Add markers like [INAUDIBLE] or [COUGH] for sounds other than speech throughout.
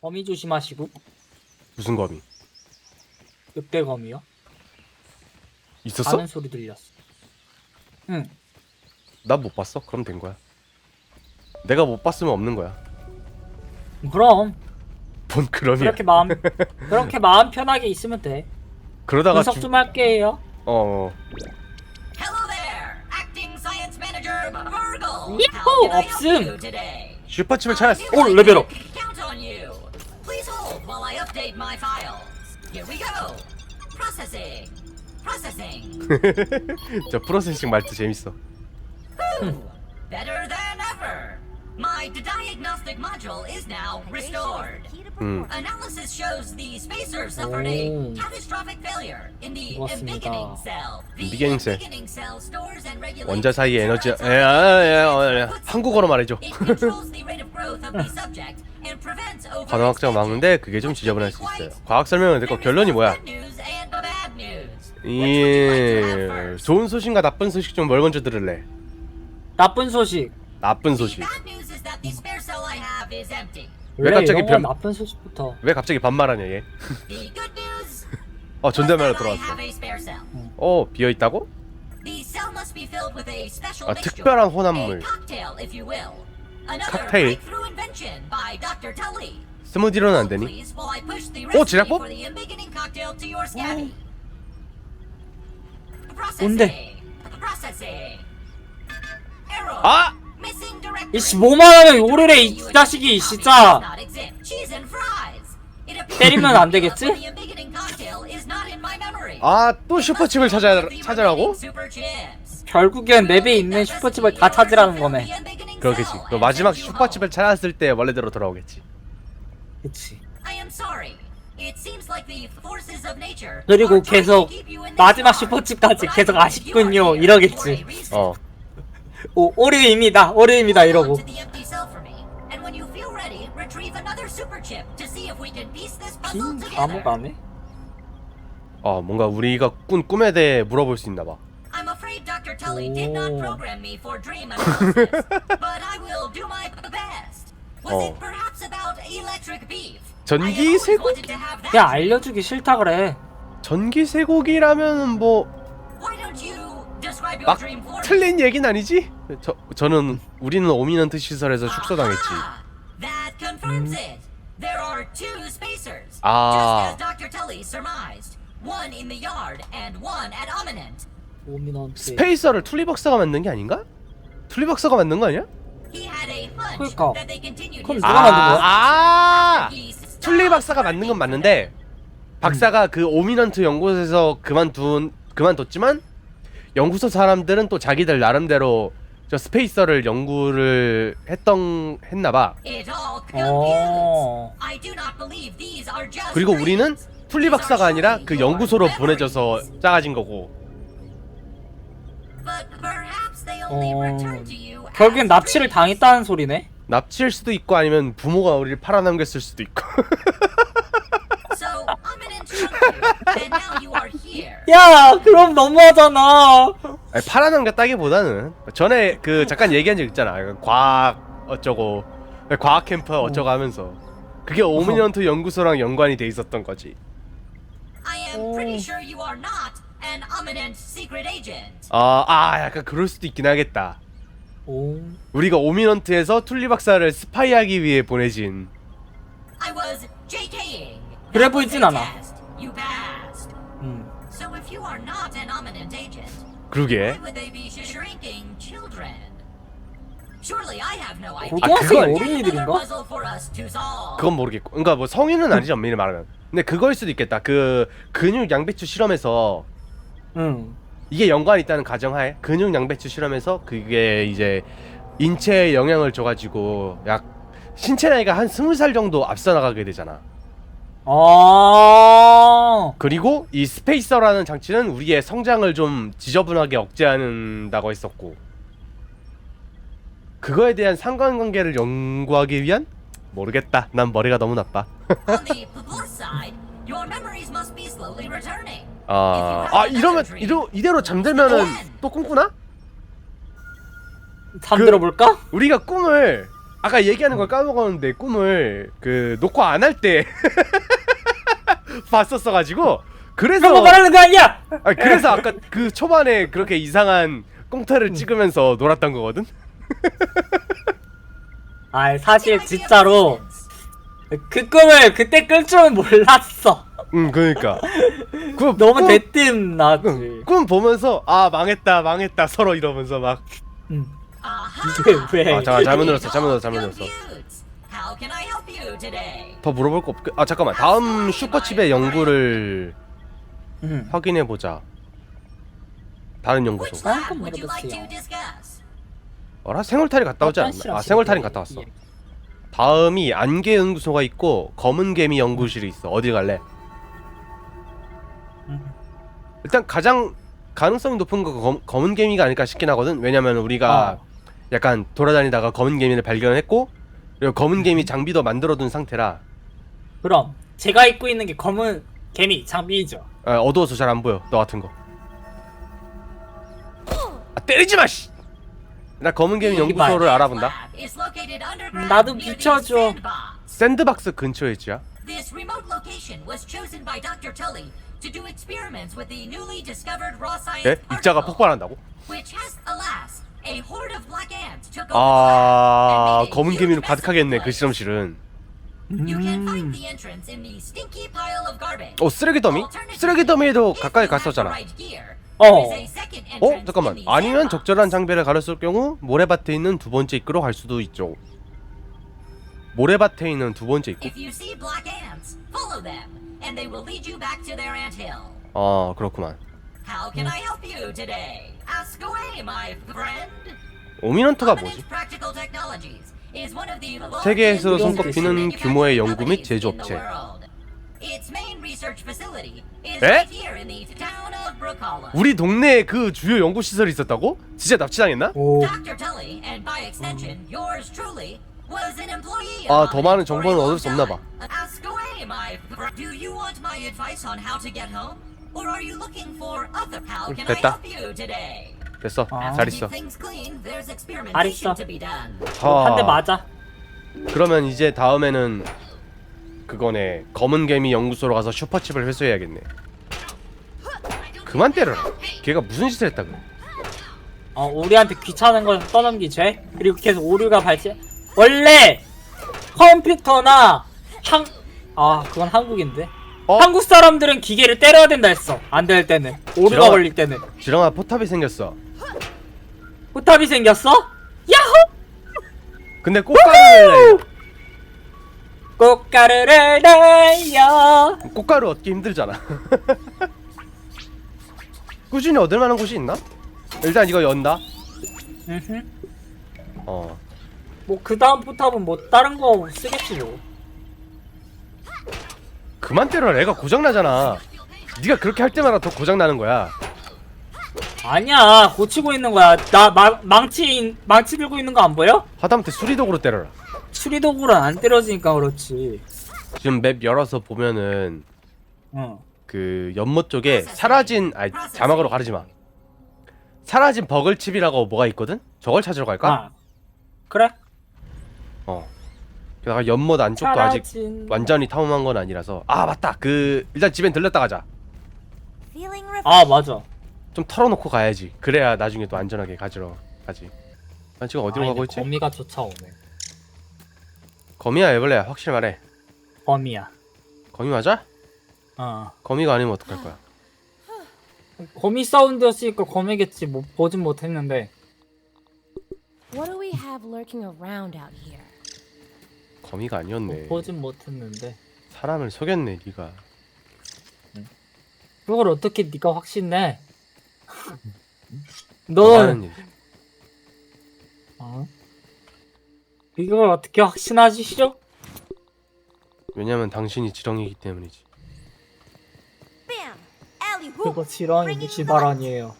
거미 조심하시고 무슨 검이? 늑대 거미요. 있었어? 가는 소리 들렸어. 응. 나못 봤어? 그럼 된 거야. 내가 못 봤으면 없는 거야. 그럼 뭔 그럼이야. 그렇게 마음 [LAUGHS] 그렇게 마음 편하게 있으면 돼. 그러다가 분석 주... 좀 할게요. 어, 어. Hello there, acting science manager Virgil. Yahoo! How can I help 없음. today? 슈퍼칩을 찾았어. 오, 레벨업. Here we go. Processing. Processing. [LAUGHS] 저 프로세싱 말투 재밌어. Ooh, better than ever. My diagnostic module is now restored. 음. Analysis shows the spacer suffered a 오. catastrophic failure in the 고맙습니다. embiggening cell. The embiggening cell. embiggening cell stores and regulates 원자 사이의 에너지. 에, serotonin 아, 예, 어, 예. 한국어로 말해줘. It controls the rate of growth of the subject [LAUGHS] and prevents 과학자가 막는데 그게 좀 지저분할 수 있어요. 과학 설명은 듣고 결론이 뭐야? 이 좋은 소식과 나쁜 소식 좀 뭘 먼저 들을래? 나쁜 소식. 나쁜 소식. 왜 갑자기 변- 나쁜 소식부터. 왜 갑자기 반말하냐 얘? [LAUGHS] 어 존댓말로 들어왔어. 어 비어 있다고? 아, 특별한 혼합물. 칵테일. 스무디로는 안 되니? 오 오, 제작법? 뭔데? 아! 이씨 뭐만 하면 오르래 이 자식이 이 진짜. 때리면 안 되겠지? 아 또 슈퍼칩을 찾아 찾으라고? 결국엔 맵에 있는 슈퍼칩을 다 찾으라는 거네. 그러겠지. 너 마지막 슈퍼칩을 찾았을 때 원래대로 돌아오겠지. 그치. 그리고 계속 마지막 슈퍼칩까지 계속 아쉽군요 이러겠지. 어. 오 오류입니다. 오류입니다 이러고. 빈 감옥 안에? 어 뭔가 우리가 꾼 꿈에 대해 물어볼 수 있나 봐. Tully did not 오. program me for dream analysis, but I will do my best. Was 어. it perhaps about electric beef? 전기 I always 쇠고기? wanted to have that. 그냥 알려주기 싫다 그래. 전기 쇠고기라면 뭐막 Why don't you describe your dream for me? 틀린 얘기는 아니지? 저 저는 우리는 오미넌트 시설에서 축소당했지. Ah, that confirms it. There are two spacers, 아. just as Dr. Tully surmised. One in the yard and one at Ominent. 오미넌트. 스페이서를 툴리박사가 만든 게 아닌가? 툴리박사가 만든 거 아니야? Continued 그럼 누가 만든 거야? 아, 툴리 박사가 만든 건 맞는데 박사가 그 오미넌트 연구소에서 그만둔 그만뒀지만 연구소 사람들은 또 자기들 나름대로 저 스페이서를 연구를 했던 했나 봐. It all computes. 어. 그리고 우리는. 툴리 박사가 아니라 그 연구소로 보내져서 작아진 거고. 어. 결국엔 납치를. 당했다는 소리네. 납치일 수도 있고 아니면 부모가 우리를 팔아넘겼을 수도 있고. [LAUGHS] 야 그럼 너무하잖아. 아니, 팔아넘겼다기보다는 전에 그 잠깐 얘기한 적 있잖아. 그 과학 어쩌고 과학 캠프 어쩌고 하면서 그게 오미넌트 연구소랑 연관이 돼 있었던 거지. I am pretty sure you are not an Ominent secret agent. 아, 아 약간 그럴 수도 있긴 하겠다. 오. 우리가 오미넌트에서 툴리 박사를 스파이하기 위해 보내진 I was JKing. 그래 보이진 않아. test. You passed. 음. So if you are not an Ominent agent, 그러게. why would they be shrinking children? Surely I have no idea. 고등학생 그건- 어린이들인가? Another puzzle for us to solve. 그건 모르겠고. 그러니까 뭐 성인은 아니지 엄밀히 말하면. 근데 그거일 수도 있겠다. 그 근육 양배추 실험에서 응. 이게 연관이 있다는 가정하에 근육 양배추 실험에서 그게 이제 인체에 영향을 줘가지고 약 신체 나이가 한 스물 살 정도 앞서 나가게 되잖아. 아. 그리고 이 스페이서라는 장치는 우리의 성장을 좀 지저분하게 억제한다고 했었고 그거에 대한 상관관계를 연구하기 위한 모르겠다. 난 머리가 너무 나빠. On the plus side, your memories must be slowly returning. 아, 아 이러면 이러, 이대로 잠들면은 또 꿈꾸나? 잠들어 볼까? 우리가 꿈을 아까 얘기하는 걸 까먹었는데 꿈을 그 녹화 안 할 때 [LAUGHS] 봤었어 가지고 그래서 그런 거 말하는 거 아니야 아 그래서 아까 그 초반에 그렇게 이상한 꽁트를 찍으면서 놀았던 거거든. 아 사실 진짜로 그 꿈을 그때 끌 줄은 몰랐어 응 그러니까 그 너무 꿈- 대뜸 나지 응, 꿈 보면서 아 망했다 망했다 서로 이러면서 막 음. 이게 [LAUGHS] 왜 아, 잠깐 잘못 눌렀어 잘못 눌렀어 잘못 눌렀어 Computes. How can I help you today? 더 물어볼 거 없... 아 잠깐만 다음 슈퍼칩의 연구를 음. 확인해 보자 다른 Which 연구소 lab 한번 would you like to 물어보세요. discuss? 어라 생울타리 갔다 오지 않았나? 아 생울타리 갔다 왔어 다음이 안개 연구소가 있고 검은 개미 연구실이 있어 어디 갈래? 음. 일단 가장 가능성이 높은 거 검, 검은 개미가 아닐까 싶긴 하거든 왜냐면 우리가 어. 약간 돌아다니다가 검은 개미를 발견했고 그리고 검은 개미 장비도 만들어둔 상태라 그럼 제가 입고 있는 게 검은 개미 장비이죠 아, 어두워서 잘 안 보여 너 같은 거 아, 때리지 마 씨! 나 검은 개미 연구소를. 알아본다 나도 비춰줘. 샌드박스 근처에 있지야 This remote location was chosen by Dr. Tully to do experiments with the newly discovered raw science 예? 입자가 particle, 폭발한다고? which has, alas, a horde of black ants took over 아 the lab and made a 검은 huge 개미로 mess of 가득하겠네 그 place. 실험실은 You can 음. find the entrance in the stinky pile of garbage. 어 쓰레기 더미? 쓰레기 더미에도 가까이 갔었잖아 어. 어? 잠깐만 아니면. 적절한 장비를 가렸을 경우 모래밭에 있는 두 번째 입구로 갈 수도 있죠 모래밭에 있는 두 번째 입구? If you see black ants, follow them, and they will lead you back to their anthill. 아 그렇구만 How can I help you today? Ask away, my friend. 오미넌트가 뭐지? Prominent Practical Technologies is one of the largest 세계에서 손꼽히는 규모의 연구 및 제조업체. in the world. Its main research facility is 에? right here in the town of Brook Hollow. 우리 동네에 그 주요 연구 시설이 있었다고? 진짜 납치당했나? 오 Dr. Tully, and by extension, yours truly, 아, 더 많은 정보는 얻을 수 없나 봐. time. Ask away, my fr- Do you want my advice on how to get home? Or are you looking for other how can I 됐다. help you today? 됐어 아. 잘 있어 keep things clean, there's 잘 experimentation 있어. to be done. 한대 하, 맞아 그러면 이제 다음에는 그거네 검은 개미 연구소로 가서 슈퍼칩을 회수해야겠네 그만 때려라 걔가 무슨 짓을 했다 그래 어, 우리한테 귀찮은 건 떠넘기 죄 그리고 계속 오류가 발생 원래 컴퓨터나 한... 아 그건 한국인데 어? 한국 사람들은 기계를 때려야 된다 했어 안 될 때는 오류가 지렁아. 걸릴 때는 지렁아 포탑이 생겼어 포탑이 생겼어? 야호! 근데 꽃가루를 꽃가루를 날려 꽃가루 얻기 힘들잖아 [LAUGHS] 꾸준히 얻을 만한 곳이 있나? 일단 이거 연다 음흠. 어 뭐 그 다음 포탑은 뭐 다른 거 쓰겠지 뭐 그만 때려라. 애가 고장나잖아. 네가 그렇게 할 때마다 더 고장나는 거야. 아니야. 고치고 있는 거야. 나 마, 망치 망치 들고 있는 거 안 보여? 하다못해 수리도구로 때려라. 수리도구를 안 때려지니까 그렇지. 지금 맵 열어서 보면은 응. 그 연못 쪽에 사라진 아니 자막으로 가르지 마. 사라진 버글칩이라고 뭐가 있거든? 저걸 찾으러 갈까? 아, 그래 어. 게다가 연못 안쪽도 아직 사라진 완전히 탐험한 건 아니라서. 아 맞다. 그 일단 집엔 들렀다 가자. Feeling 아 맞아. 좀 털어놓고 가야지. 그래야 나중에 또 안전하게 가지러 가지. 난 지금 어디로 아, 가고 있지? 거미가 쫓아오네. 거미야 애벌레야. 확실히 말해. 거미야. 거미 맞아? 어. 거미가 아니면 어떡할 거야? 거미 사운드였으니까 거미겠지. 뭐 보진 못했는데. What do we have lurking around out here? 거미가 아니었네. 보진 못했는데. 사람을 속였네 네가. 그걸 어떻게 네가 하는 넌일 어? 이걸 어떻게 확신하지 싫어? 왜냐면 당신이 지렁이기 때문이지. Bam! Alley 그거! 지렁이 무시 발언이에요.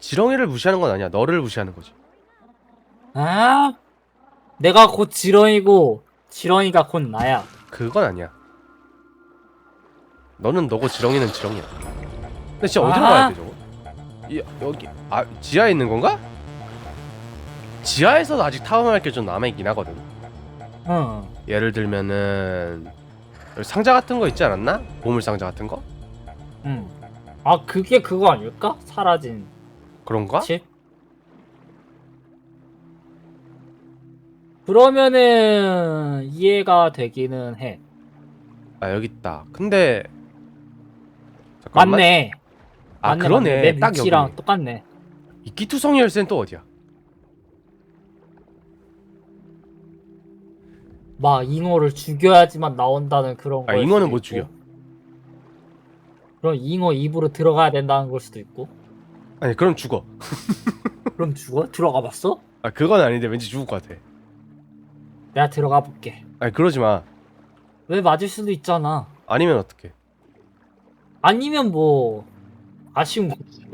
지렁이를 무시하는 건 아니야. 너를 무시하는 거지. 아 내가 곧 지렁이고 지렁이가 곧 나야 그건 아니야. 너는 너고 지렁이는 지렁이야. 근데 진짜 어디로 아하. 가야 돼 저거? 이, 여기 아 지하에 있는 건가? 지하에서도 아직 탐험할 게 좀 남아 있긴 하거든 응. 예를 들면은 여기 상자 같은 거 있지 않았나? 보물 상자 같은 거? 응. 아 그게 그거 아닐까? 사라진 그런가? 집? 그러면은 이해가 되기는 해. 아 여기 있다 근데 잠깐만. 맞네. 아 맞네, 그러네 맞네. 내딱 여기 위치랑 똑같네. 이끼투성이 열쇠는 또 어디야? 막 잉어를 죽여야지만 나온다는 그런 거. 아 잉어는 못 죽여 그럼 잉어 입으로 들어가야 된다는 걸 수도 있고. 아니 그럼 죽어 그럼 죽어? 들어가 봤어? 아 그건 아닌데 왠지 죽을 것 같아 내가 들어가 볼게. 아니 그러지 마 왜 맞을 수도 있잖아. 아니면 어떡해 아니면 뭐 아쉬운 거지.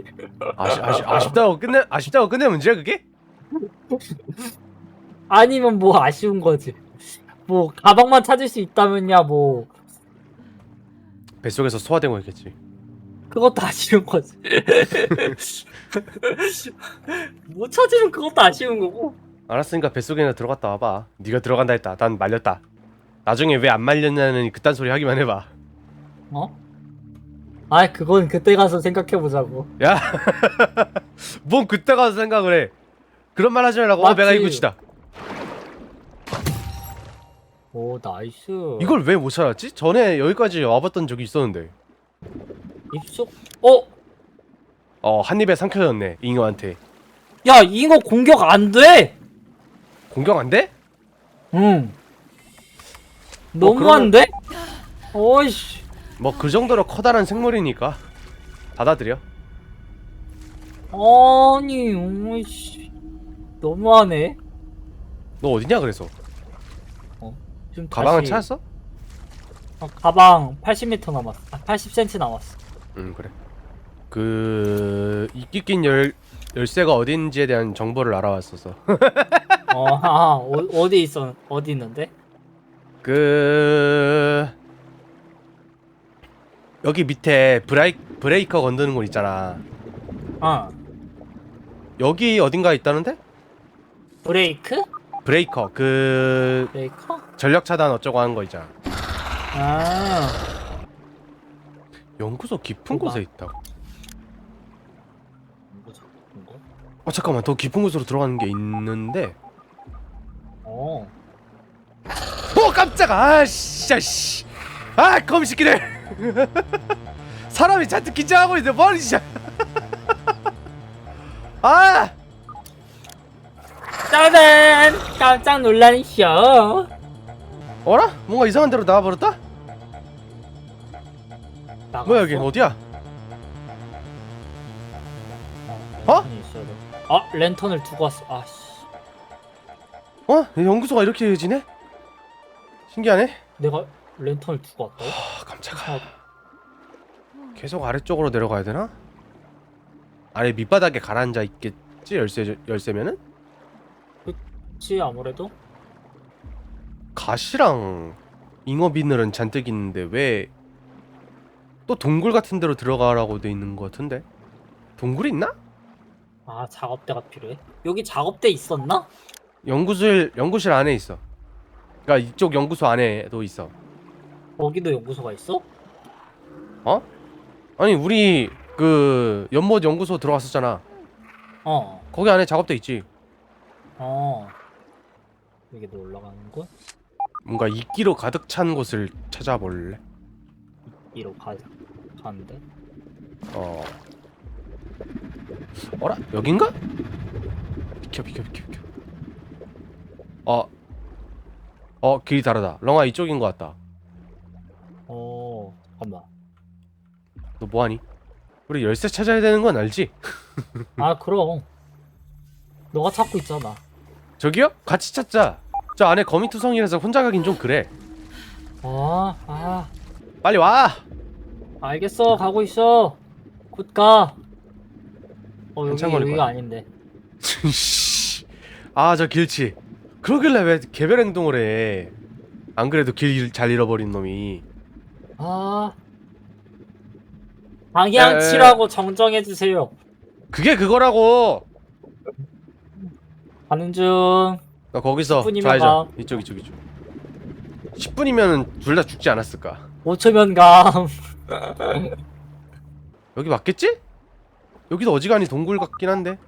아시, 아시, 아쉽다고 끝내 아쉽다고 끝내 문제야 그게? 아니면 뭐 아쉬운 거지. 뭐 가방만 찾을 수 있다면야 뭐 뱃속에서 소화되고 있겠지 그것도 아쉬운 거지. 못 [LAUGHS] 찾으면 그것도 아쉬운 거고. 알았으니까 뱃속에나 들어갔다 와봐 네가 들어간다 했다 난 말렸다 나중에 왜 안 말렸냐는 그딴 소리 하기만 해봐 어? 아, 그건 그때 가서 생각해 보자고. 야, [LAUGHS] 뭔 그때 가서 생각을 해. 그런 말 하지 말라고. 어, 맞지. 내가 이구치다. 오, 나이스. 이걸 왜 못 찾았지? 전에 여기까지 와봤던 적이 있었는데. 입속. 어? 어, 한 입에 삼켜졌네. 잉어한테. 야, 잉어 공격 안 돼. 공격 안 돼? 응. 어, 너무한데? 어이씨. 뭐 그 정도로 커다란 생물이니까 받아들여. 아니, 어이씨. 너무하네. 너 어디냐 그래서? 지금 가방을 다시- 찾았어? 어, 가방 80m 남았어. 아, 80cm 남았어. 응 그래. 그 이끼 낀 열, 열쇠가 어딘지에 대한 정보를 알아왔어서. [LAUGHS] 어, 아, 어, 어디 있어? 어디 있는데? 그 여기 밑에 브라이, 브레이커 건드는 곳 있잖아. 아, 여기 어딘가 있다는데? 브레이크? 브레이커 그 브레이커? 전력 차단 어쩌고 하는 거 있잖아. 아, 연구소 깊은 뭐가? 곳에 있다고. 뭐 작은 거? 어 잠깐만 더 깊은 곳으로 들어가는 게 있는데. 어, 어 깜짝아 아씨 씨. 아 거미새끼들. [LAUGHS] 사람이 잔뜩 긴장하고 있는데 머리 진짜. [LAUGHS] 아 짜잔! 깜짝 놀란 쇼. 어라? 뭔가 이상한 데로 나와버렸다? 나갔어? 뭐야 여기 어디야? 어? 아, 랜턴을 두고 왔어. 아, 씨. 어? 연구소가 이렇게 지네? 신기하네. 내가 랜턴을 두고 왔다고? 아 깜짝아. 아, 계속 아래쪽으로 내려가야 되나? 아래 밑바닥에 가라앉아 있겠지 열쇠 열쇠면은 그치, 아무래도? 가시랑 잉어 비늘은 잔뜩 있는데 왜 또 동굴 같은 데로 들어가라고 돼 있는 것 같은데 동굴 있나? 아, 작업대가 필요해? 여기 작업대 있었나? 연구실 연구실 안에 있어. 그러니까 이쪽 연구소 안에도 있어. 거기도 연구소가 있어? 어? 아니 우리 그 연못 연구소 들어갔었잖아. 어, 거기 안에 작업대 있지. 어. 여기도 올라가는 거? 뭔가 이끼로 가득 찬 곳을 찾아볼래? 이로 가, 가는데? 어. 어라? 여긴가? 비켜 비켜 비켜 비켜. 어. 어 길이 다르다. 렁아 이쪽인 것 같다. 어, 잠깐만. 너 뭐하니? 우리 열쇠 찾아야 되는 건 알지? [LAUGHS] 아, 그럼. 너가 찾고 있잖아. 저기요? 같이 찾자. 저 안에 거미투성이라서 혼자 가긴 좀 그래. 아, 아. 빨리 와. 알겠어, 가고 있어. 곧 가. 어, 여기, 한참 걸릴 여기가 거야. 아닌데. [LAUGHS] 아 저 길치. 그러길래 왜 개별 행동을 해? 안 그래도 길 잘 잃어버린 놈이. 아. 에, 에. 방향치라고 정정해 주세요. 그게 그거라고. 가는 중. 나 거기서 10분이면 좌회전 가. 이쪽 이쪽 이쪽 10분이면 둘 다 죽지 않았을까 5초면 감. [LAUGHS] 여기 맞겠지? 여기도 어지간히 동굴 같긴 한데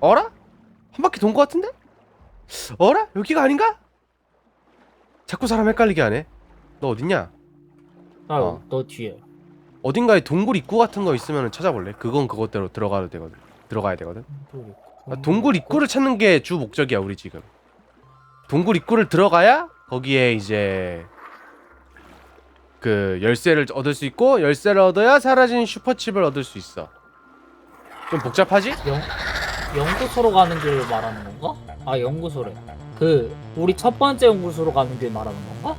어라? 한 바퀴 돈 거 같은데? 어라? 여기가 아닌가? 자꾸 사람 헷갈리게 하네 너 어딨냐? 아, 어. 너 뒤에. 어딘가에 동굴 입구 같은 거 있으면 찾아볼래? 그건 그것대로 들어가야 되거든 들어가야 되거든 아, 동굴 입구를 찾는 게 주 목적이야 우리 지금 동굴 입구를 들어가야 거기에 이제 그 열쇠를 얻을 수 있고 열쇠를 얻어야 사라진 슈퍼칩을 얻을 수 있어 좀 복잡하지? 영 연구소로 가는 길 말하는 건가? 아 연구소래. 그 우리 첫 번째 연구소로 가는 길 말하는 건가?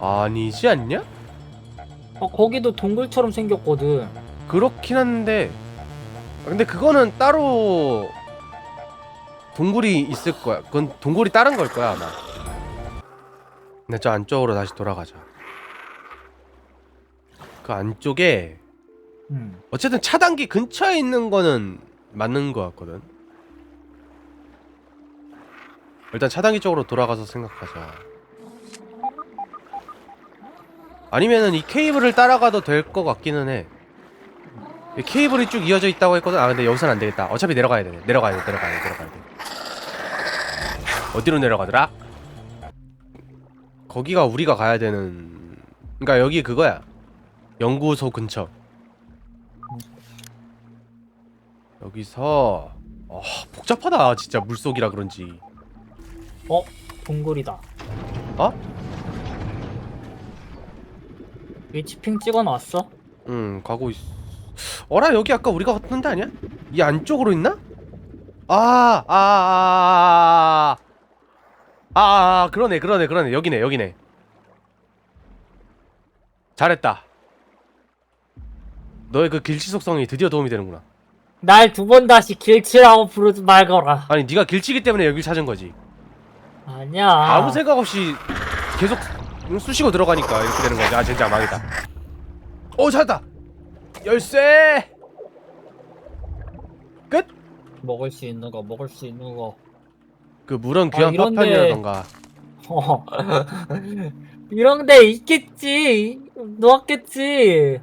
아니지 않냐? 어 거기도 동굴처럼 생겼거든. 그렇긴 한데 아, 근데 그거는 따로 동굴이 있을 거야 그건 동굴이 다른 걸 거야 아마 근데 저 안쪽으로 다시 돌아가자 그 안쪽에 음. 어쨌든 차단기 근처에 있는 거는 맞는 거 같거든. 일단 차단기 쪽으로 돌아가서 생각하자. 아니면은 이 케이블을 따라가도 될 것 같기는 해. 이 케이블이 쭉 이어져 있다고 했거든. 아 근데 여기선 안 되겠다. 어차피 내려가야 돼. 내려가야 돼. 내려가야 돼. 내려가야 돼. 어디로 내려가더라? 거기가 우리가 가야 되는. 그러니까 여기 그거야. 연구소 근처. 여기서 어, 복잡하다 진짜 물속이라 그런지 어 동굴이다. 어? 위치핑 찍어놨어? 응 가고 있어 어라 여기 아까 우리가 갔던 데 아니야? 이 안쪽으로 있나? 아, 아, 아, 아, 아, 아, 그러네, 그러네, 그러네, 여기네, 여기네. 잘했다. 너의 그 길치 속성이 드디어 도움이 되는구나. 날 두 번 다시 길치라고 부르지 말거라. 아니, 네가 길치기 때문에 여길 찾은 거지. 아니야. 아무 생각 없이 계속 쑤시고 들어가니까 이렇게 되는 거지. 아 진짜 망했다. 오 찾았다. 열쇠. 끝. 먹을 수 있는 거 먹을 수 있는 거. 그 물은 귀한 아, 이런데- 파편이라던가. 어. [LAUGHS] 이런 데 있겠지. 놓았겠지.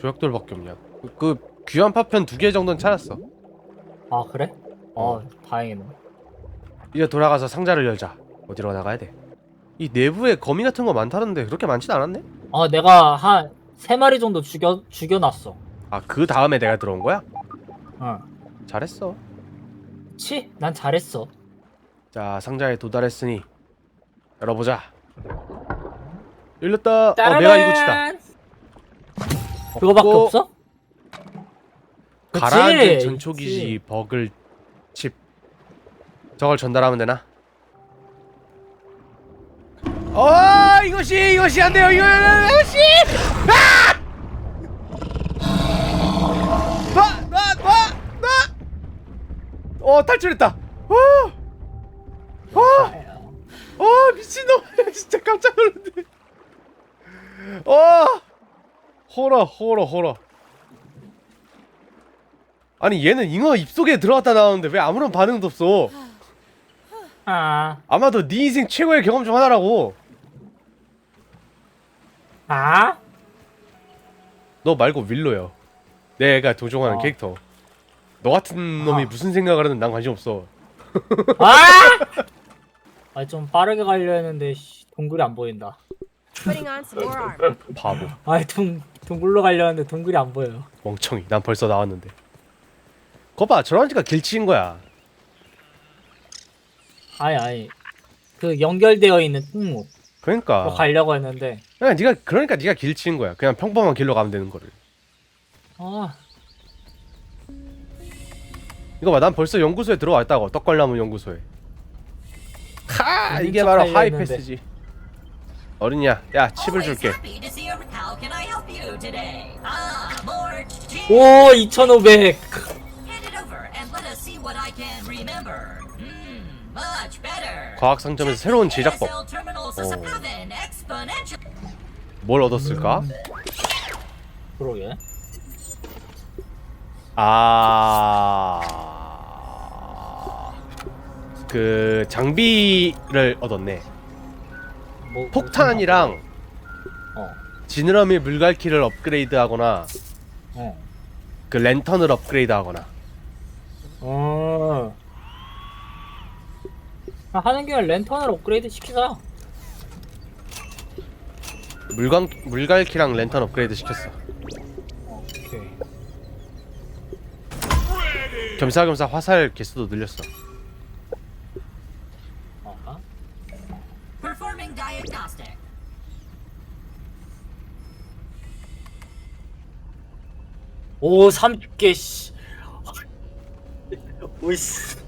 조약돌밖에 없냐. 그, 그 귀한 파편 두 개 정도는 찾았어. 아 그래? 어 다행이네. 이제 돌아가서 상자를 열자. 어디로 나가야 돼? 이 내부에 거미 같은 거 많다는데 그렇게 많진 않았네? 어 내가 한 세 마리 정도 죽여 죽여놨어. 아 그 다음에 내가 들어온 거야? 응. 잘했어. 치? 난 잘했어. 자 상자에 도달했으니 열어보자. 열렸다. 어 내가 이곳이다. 그거밖에 없고, 없어? 그치? 가라앉은 전초기지. 버글 칩. 저걸 전달하면 되나? 어 이것이 이것이 안 돼요. 이거 이것이! 아와와와와어 탈출했다. 와와 미친놈 [LAUGHS] 진짜 깜짝 놀랐네. 와 호러 호러 호러 아니 얘는 잉어 입속에 들어갔다 나오는데 왜 아무런 반응도 없어 아, 아마도 네 인생 최고의 경험 중 하나라고 아? 너 말고 윌로요 내가 도종하는 어. 캐릭터 너 같은 놈이 아. 무슨 생각을 하든 난 관심 없어 아! [LAUGHS] 아, 좀 빠르게 가려 했는데 씨, 동굴이 안 보인다. Putting on some more armor. 바보 아, 동 동굴로 가려 했는데 동굴이 안 보여요. 멍청이 난 벌써 나왔는데 거봐 저러니까 길치인 거야. 아니 아니. 그 연결되어 있는 통로. 그러니까. 뭐 가려고 했는데. 그냥 네가 그러니까 네가 길치인 거야. 그냥 평범한 길로 가면 되는 거를. 아. 이거 봐 난 벌써 연구소에 들어왔다고. 떡갈나무 연구소에. 하 이게 바로 하이패스지. 어른이야 야 칩을 줄게. 오 2500! 과학 상점에서 새로운 제작법 어. 뭘 얻었을까? 그러게. 아. 그 장비를 얻었네. 뭐, 폭탄이랑 어. 지느러미 물갈퀴를 업그레이드하거나 어. 그 랜턴을 업그레이드하거나. 어. 아, 하는 김에 랜턴을 업그레이드 시키자. 물광 물갈퀴랑 랜턴 업그레이드 시켰어. 오케이. 겸사겸사 화살 개수도 늘렸어. 어. Performing diagnostic. 오, 30개, 씨. [LAUGHS] 오이씨.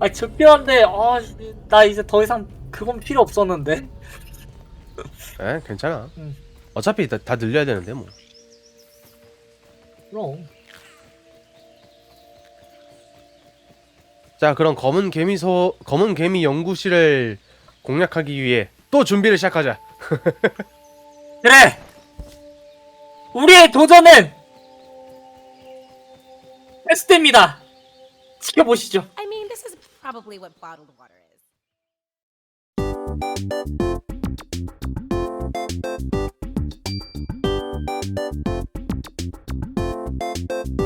아, 적별한데, 아, 나 이제 더 이상 그건 필요 없었는데. 에 괜찮아. 응. 어차피 다, 다 늘려야 되는데 뭐. 그럼. 자 그럼 검은 개미소 검은 개미 연구실을 공략하기 위해 또 준비를 시작하자. [LAUGHS] 그래! 우리의 도전은! 테스트입니다! 지켜보시죠. I mean, this is probably what bottled water is.